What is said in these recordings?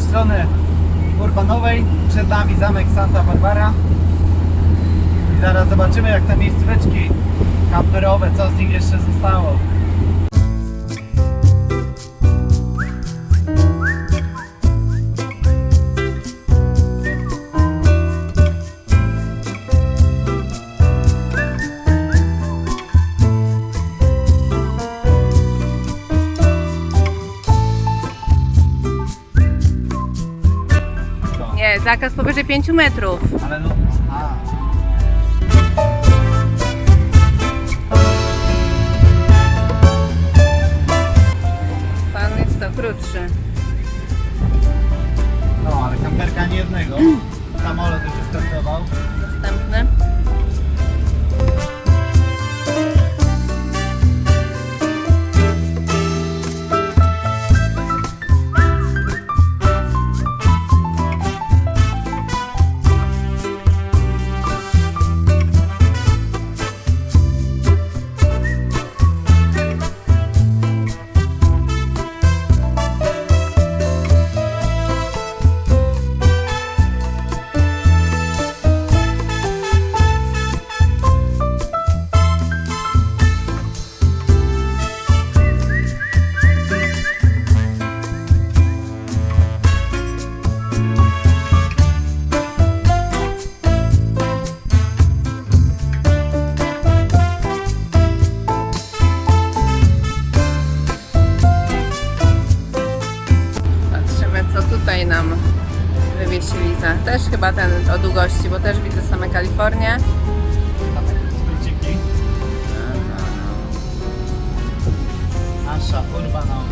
w stronę Urbanowej. Przed nami zamek Santa Barbara. I zaraz zobaczymy jak te miejscóweczki kamperowe, co z nich jeszcze zostało. Zakaz powyżej 5 metrów. Ale no. Skróciki. Nasza urbanowa.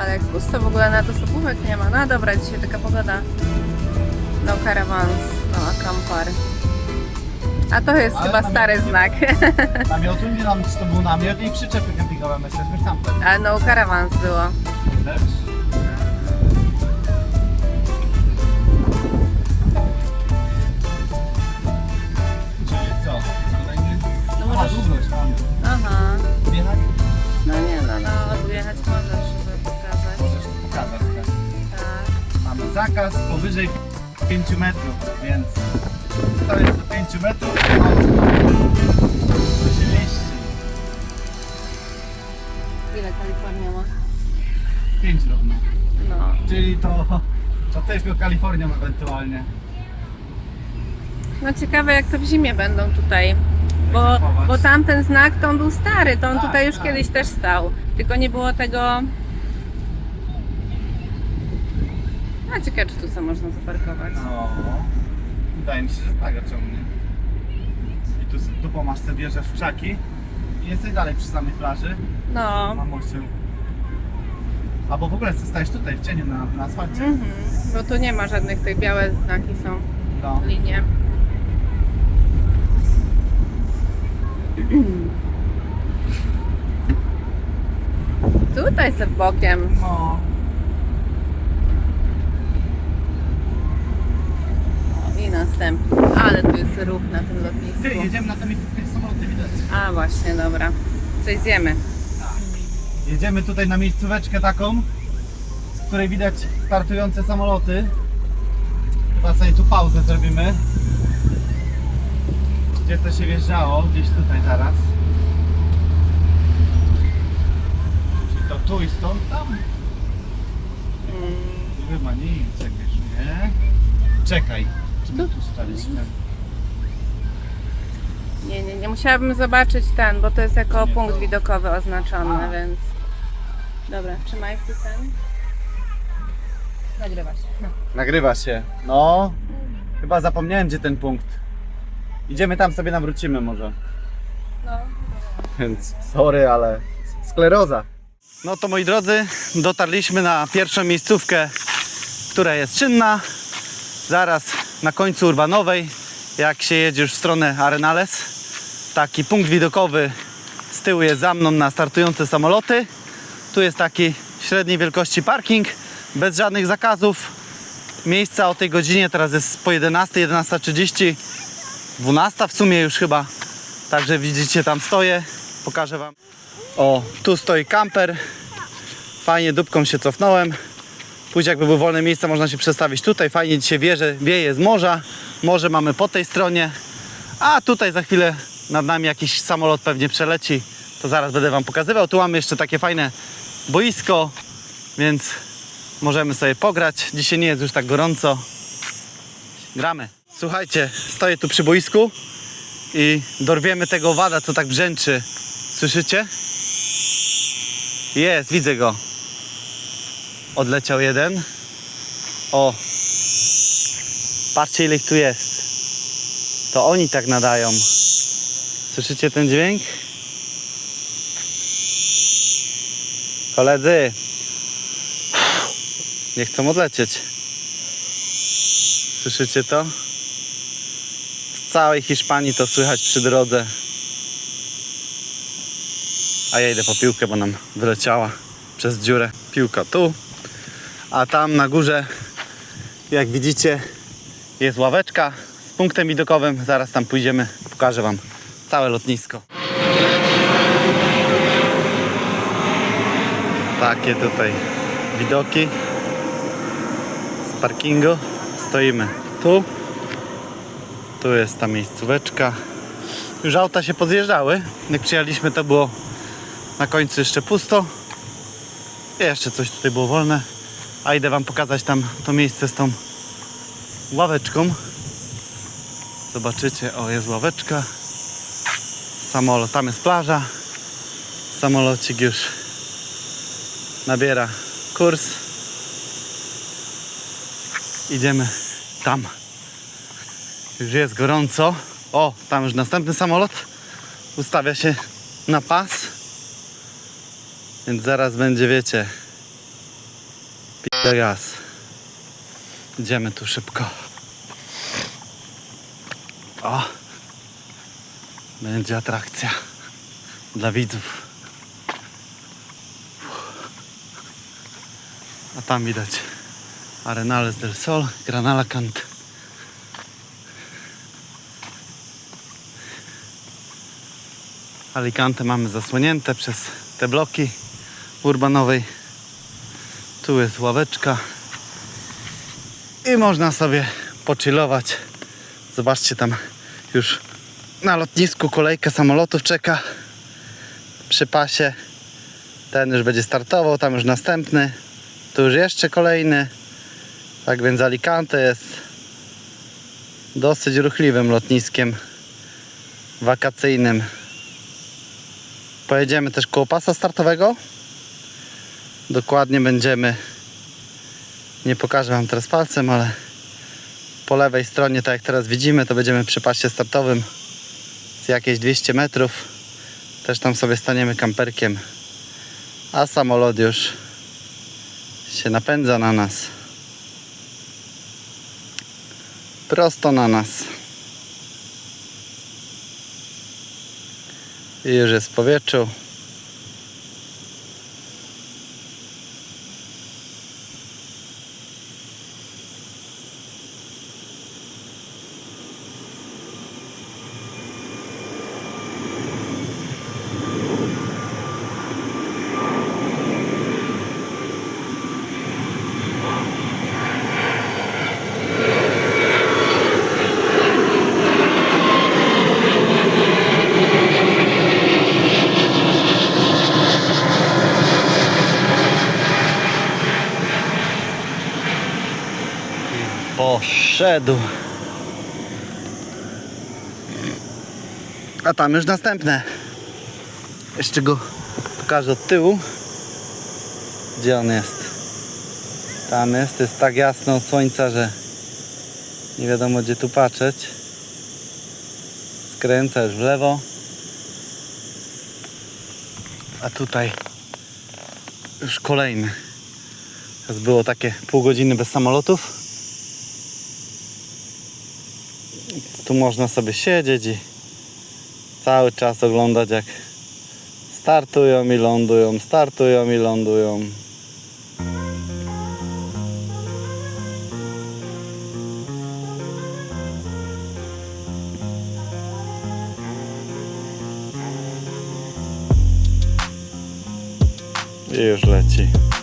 Ale jak pusto w ogóle na to sobówek nie ma. No dobra, dzisiaj taka pogoda. No caravans, no acampar. A to jest Ale chyba tam stary znak. Namiotu nie czy to był namiot i przyczepy kempingowe, my jesteśmy tam Ale no caravans było. też. Zakaz powyżej 5 metrów, więc to jest do 5 metrów. To się mieści. Ile Kalifornia ma? 5 równo. No. Czyli to, to tylko Kalifornią ewentualnie. No ciekawe jak to w zimie będą tutaj. Bo, Egzekwować. bo tamten znak to on był stary, to on Tak, tutaj już tak. kiedyś też stał. Tylko nie było tego. A ciekawe czy tu co można zaparkować. No. Wydaje mi się, że tak, a czemu nie? I tu z dupą masz te wjeżdżasz w krzaki i jesteś dalej przy samej plaży. No. Mamusiu. Albo w ogóle zostajesz tutaj w cieniu na, na asfalcie. Mhm. Bo tu nie ma żadnych tych białe znaki są No. linie. Tutaj se bokiem. no. O, I następny. Ale tu jest ruch na tym Ty, lotnisku. jedziemy na to miejsce, gdzie samoloty widać. A właśnie, dobra. Coś zjemy. Jedziemy tutaj na miejscóweczkę taką, z której widać startujące samoloty. Chyba sobie tu pauzę zrobimy. Gdzie to się wjeżdżało? Gdzieś tutaj zaraz. Czy to tu i stąd tam? Mm, Chyba czekaj, nie. Czekaj, czy my tu staliśmy? Nie, nie, nie. Musiałabym zobaczyć ten, bo to jest jako Nie, punkt to- widokowy oznaczony, A. więc... Dobra, trzymaj tu ten. Nagrywa się. No. Nagrywa się. No, chyba zapomniałem gdzie ten punkt. Idziemy tam sobie nawrócimy może. no. Więc sorry, ale skleroza. No to moi drodzy, dotarliśmy na pierwszą miejscówkę, która jest czynna. Zaraz na końcu Urbanowej, jak się jedziesz w stronę Arenales. Taki punkt widokowy z tyłu jest za mną na startujące samoloty. Tu jest taki średniej wielkości parking, bez żadnych zakazów. Miejsca o tej godzinie, teraz jest po 11, 11.30, 12 w sumie już chyba. Także widzicie, tam stoję. Pokażę Wam. O, tu stoi kamper. Fajnie dupką się cofnąłem. Później jakby były wolne miejsca, można się przestawić tutaj. Fajnie dzisiaj wieje, wieje z morza. Morze mamy po tej stronie. A tutaj za chwilę nad nami jakiś samolot pewnie przeleci. To zaraz będę Wam pokazywał. Tu mamy jeszcze takie fajne boisko, więc możemy sobie pograć. Dzisiaj nie jest już tak gorąco. Gramy. Słuchajcie, stoję tu przy boisku i dorwiemy tego owada, co tak brzęczy. Słyszycie? Jest, widzę go. Odleciał jeden. O. Patrzcie ile ich tu jest. To oni tak nadają. Słyszycie ten dźwięk? Koledzy. Nie chcą odlecieć. Słyszycie to? W całej Hiszpanii to słychać przy drodze. A ja idę po piłkę, bo nam wyleciała przez dziurę piłka tu. A tam na górze, jak widzicie, jest ławeczka z punktem widokowym. Zaraz tam pójdziemy, pokażę Wam całe lotnisko. Takie tutaj widoki z parkingu. Stoimy tu. Tu jest ta miejscóweczka. Już auta się podjeżdżały. Jak przyjechaliśmy to było na końcu jeszcze pusto. Jeszcze coś tutaj było wolne. A idę Wam pokazać tam to miejsce z tą ławeczką. Zobaczycie, o jest ławeczka. Samolot, tam jest plaża. Samolocik już nabiera kurs. Idziemy tam. Już jest gorąco. O, tam już następny samolot. Ustawia się na pas. Więc zaraz będzie, wiecie, gaz. Idziemy tu szybko. O! Będzie atrakcja dla widzów. A tam widać Arenales del Sol, Gran Alacant. Alicante mamy zasłonięte przez te bloki urbanowej. Tu jest ławeczka i można sobie pochillować. Zobaczcie tam już na lotnisku kolejka samolotów czeka przy pasie. Ten już będzie startował, tam już następny. Tu już jeszcze kolejny. Tak więc Alicante jest dosyć ruchliwym lotniskiem wakacyjnym. Pojedziemy też koło pasa startowego. Dokładnie będziemy, nie pokażę Wam teraz palcem, ale po lewej stronie, tak jak teraz widzimy, to będziemy przy pasie startowym z jakieś 200 metrów. Też tam sobie staniemy kamperkiem. A samolot już się napędza na nas. Prosto na nas. I już jest w powietrzu. Poszedł. A tam już następne. Jeszcze go pokażę od tyłu. Gdzie on jest? Tam jest. Jest tak jasno od słońca, że nie wiadomo gdzie tu patrzeć. Skręca już w lewo. A tutaj już kolejny. Teraz było takie pół godziny bez samolotów. Tu można sobie siedzieć i cały czas oglądać jak startują i lądują, startują i lądują. I już leci.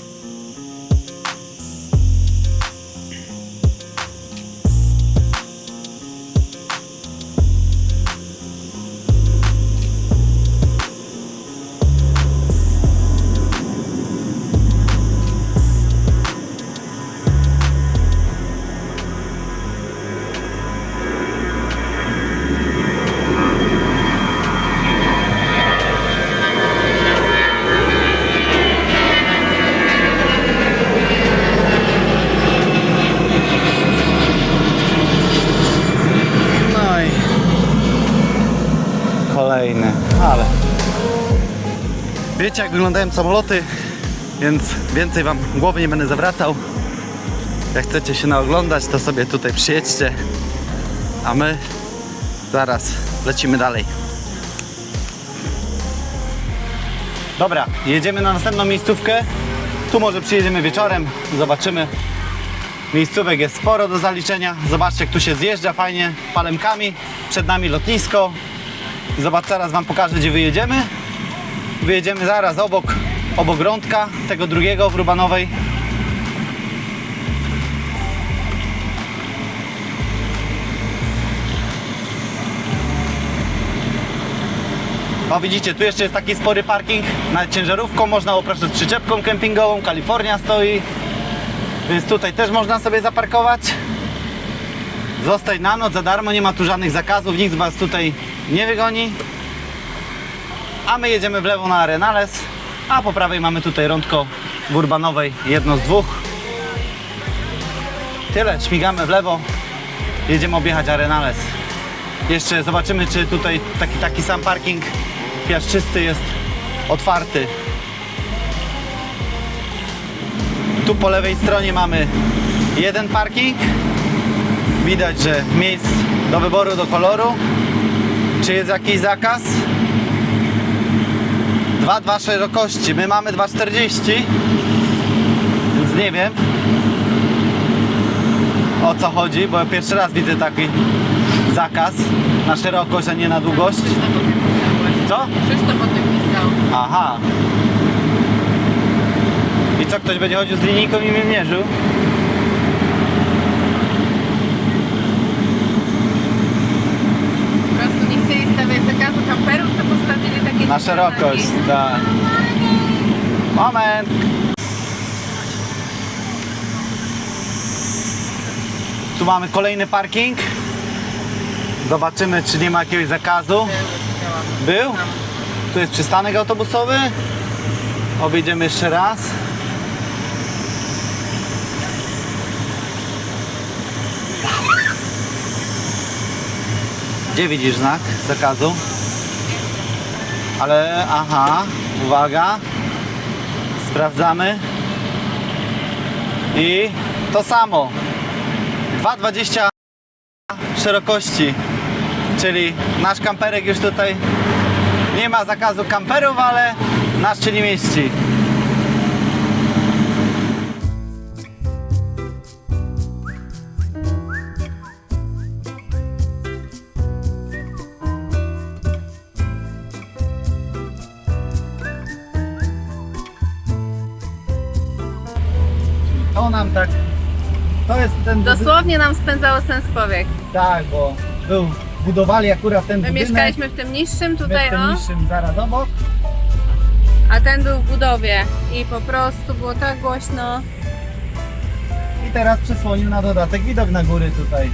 Wiecie jak wyglądają samoloty, więc więcej wam głowy nie będę zawracał. Jak chcecie się naoglądać, to sobie tutaj przyjedźcie. A my zaraz lecimy dalej. Dobra, jedziemy na następną miejscówkę. Tu może przyjedziemy wieczorem, zobaczymy. Miejscówek jest sporo do zaliczenia. Zobaczcie, jak tu się zjeżdża fajnie palemkami. Przed nami lotnisko. Zobacz, zaraz Wam pokażę, gdzie wyjedziemy. Wyjedziemy zaraz obok, obok Grądka, tego drugiego w Rubanowej. O widzicie, tu jeszcze jest taki spory parking nad ciężarówką, można opraszać przyczepką kempingową, Kalifornia stoi, więc tutaj też można sobie zaparkować. Zostać na noc za darmo, nie ma tu żadnych zakazów, nikt z Was tutaj nie wygoni. A my jedziemy w lewo na Arenales, a po prawej mamy tutaj rądko w Urbanowej, jedno z dwóch. Tyle, śmigamy w lewo, jedziemy objechać Arenales. Jeszcze zobaczymy, czy tutaj taki, taki sam parking piaszczysty jest otwarty. Tu po lewej stronie mamy jeden parking. Widać, że miejsc do wyboru, do koloru. Czy jest jakiś zakaz? 2,2 szerokości. My mamy 2,40. Więc nie wiem o co chodzi, bo pierwszy raz widzę taki zakaz na szerokość, a nie na długość. Co? Krzysztof o tym pisał. Aha. I co, ktoś będzie chodził z linijką i mnie mierzył? Po prostu nie chcieli stawiać zakazu kamperów, to postawili takie Na szerokość, tak. Moment. Tu mamy kolejny parking. Zobaczymy, czy nie ma jakiegoś zakazu. Był? Tu jest przystanek autobusowy. Objedziemy jeszcze raz. Gdzie widzisz znak zakazu? Ale aha, uwaga. Sprawdzamy. I to samo. 2,20 szerokości. Czyli nasz kamperek już tutaj nie ma zakazu kamperów, ale nasz się nie mieści. Nam tak. To jest ten. Dosłownie nam spędzało sens powiek. Tak, bo był, budowali akurat ten My budynek. mieszkaliśmy w tym niższym My tutaj, w tym o, niższym zaraz obok. a ten był w budowie i po prostu było tak głośno. I teraz przysłonił na dodatek widok na góry tutaj.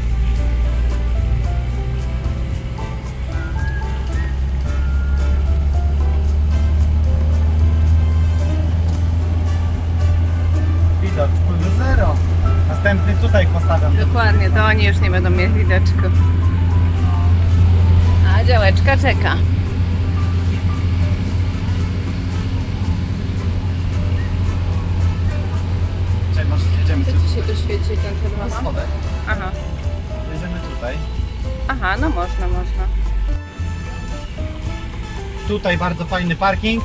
Widok wpływu zero. Następny tutaj postawiam. Dokładnie, to oni już nie będą mieć widoczku. A działeczka czeka. Czekaj, może jedziemy Co sobie. ci się tu świeci ten czerwony? Schodek. Aha, Jedziemy tutaj. aha, no można, można. Tutaj bardzo fajny parking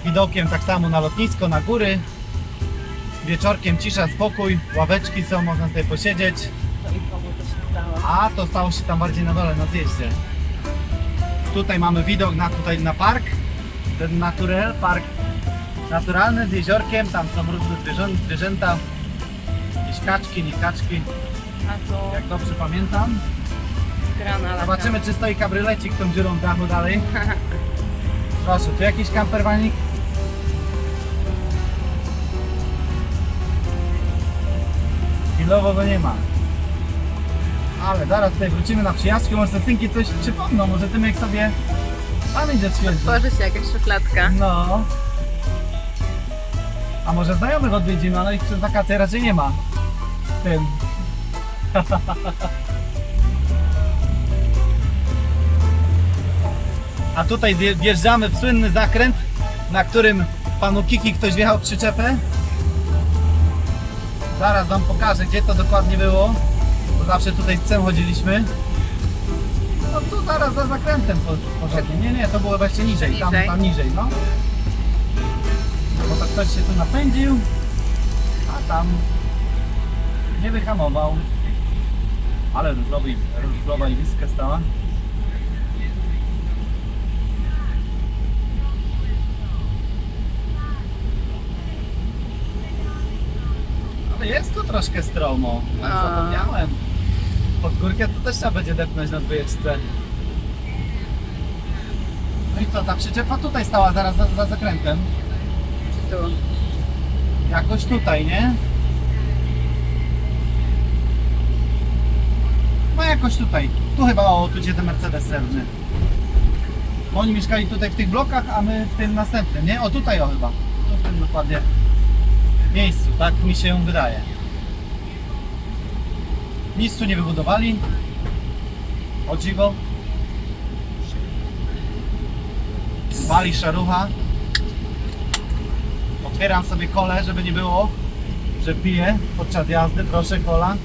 z widokiem tak samo na lotnisko, na góry. Wieczorkiem cisza, spokój, ławeczki są, można tutaj posiedzieć. To? A to stało się tam bardziej na dole, na zjeździe. Tutaj mamy widok na, tutaj na park. Ten naturel, park naturalny z jeziorkiem. Tam są różne zwierzę, zwierzęta. Jakieś kaczki, nie kaczki, A tu jak dobrze pamiętam. grana. Zobaczymy, czy stoi kabrylecik tą dziurą w dachu dalej. Proszę, tu jakiś kamperwanik? Chwilowo go nie ma. Ale zaraz tutaj wrócimy na przyjaźń, może te synki coś przypomną, może tym jak sobie pamięć odświeży. Tworzy się jakaś szufladka. No. A może znajomych odwiedzimy, ale ich przez wakacje raczej nie ma. W Tym. A tutaj wje- wjeżdżamy w słynny zakręt na którym panu Kiki ktoś wjechał przyczepę. Zaraz wam pokażę, gdzie to dokładnie było. Bo zawsze tutaj z cem chodziliśmy. No tu zaraz za zakrętem po- poszedłem. Nie, nie, to było właśnie niżej, tam, Niżej. tam niżej, no. Bo tak ktoś się tu napędził, a tam nie wyhamował. Ale różowy, różowa iwiska stała. Ale jest tu troszkę stromo. Tak A. zapomniałem. Pod górkę to też trzeba będzie depnąć na dwójeczce. No i co, ta przyczepa tutaj stała zaraz za, za zakrętem. Tu. Jakoś tutaj, nie? No jakoś tutaj. Tu chyba, o, tu gdzie ten Mercedes srebrny. Bo Oni mieszkali tutaj w tych blokach, a my w tym następnym, nie? O, tutaj o chyba. Tu w tym dokładnie miejscu, tak mi się wydaje. Nic tu nie wybudowali. O dziwo. Wali szarucha. Otwieram sobie kole, żeby nie było, że piję podczas jazdy. Proszę, kola.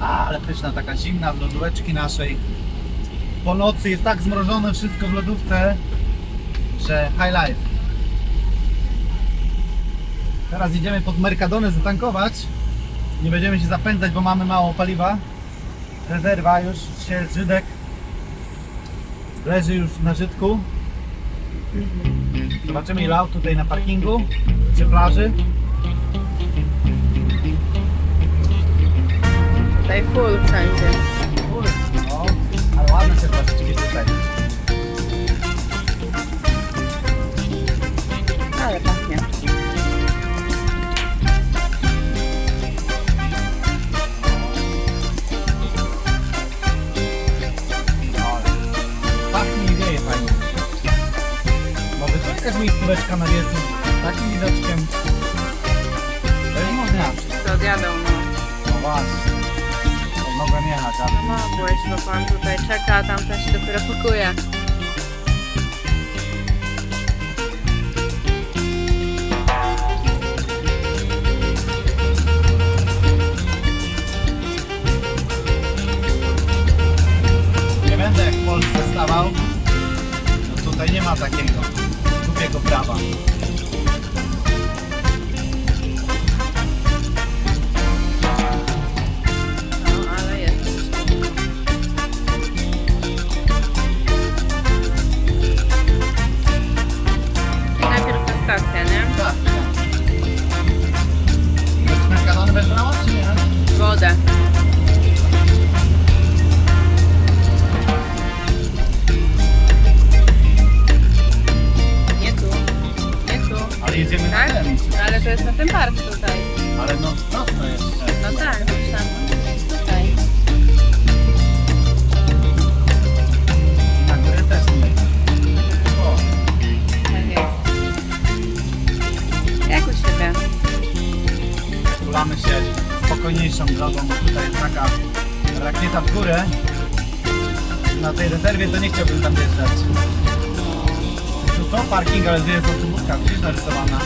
Ale pyszna, taka zimna w lodóweczki naszej. Po nocy jest tak zmrożone wszystko w lodówce, że high life. Teraz idziemy pod Mercadonę zatankować. Nie będziemy się zapędzać, bo mamy mało paliwa rezerwa już się Żydek leży już na Żydku. Zobaczymy ile aut tutaj na parkingu przy plaży. Tutaj full wszędzie. No, ale ładne się plażyczki tutaj. Miejscóweczka na wiecu takim widoczkiem. To jest można. To odjadą, no. No właśnie. To Mogłem jechać, ale Mogłeś, bo pan tutaj czeka, a tamten się dopiero pakuje. Nie będę jak w Polsce stawał. No tutaj nie ma takiego prego brava. Tej rezerwie to nie chciałbym tam wjeżdżać. Tu co? Parking, ale tu jest osobówka, gdzieś narysowana.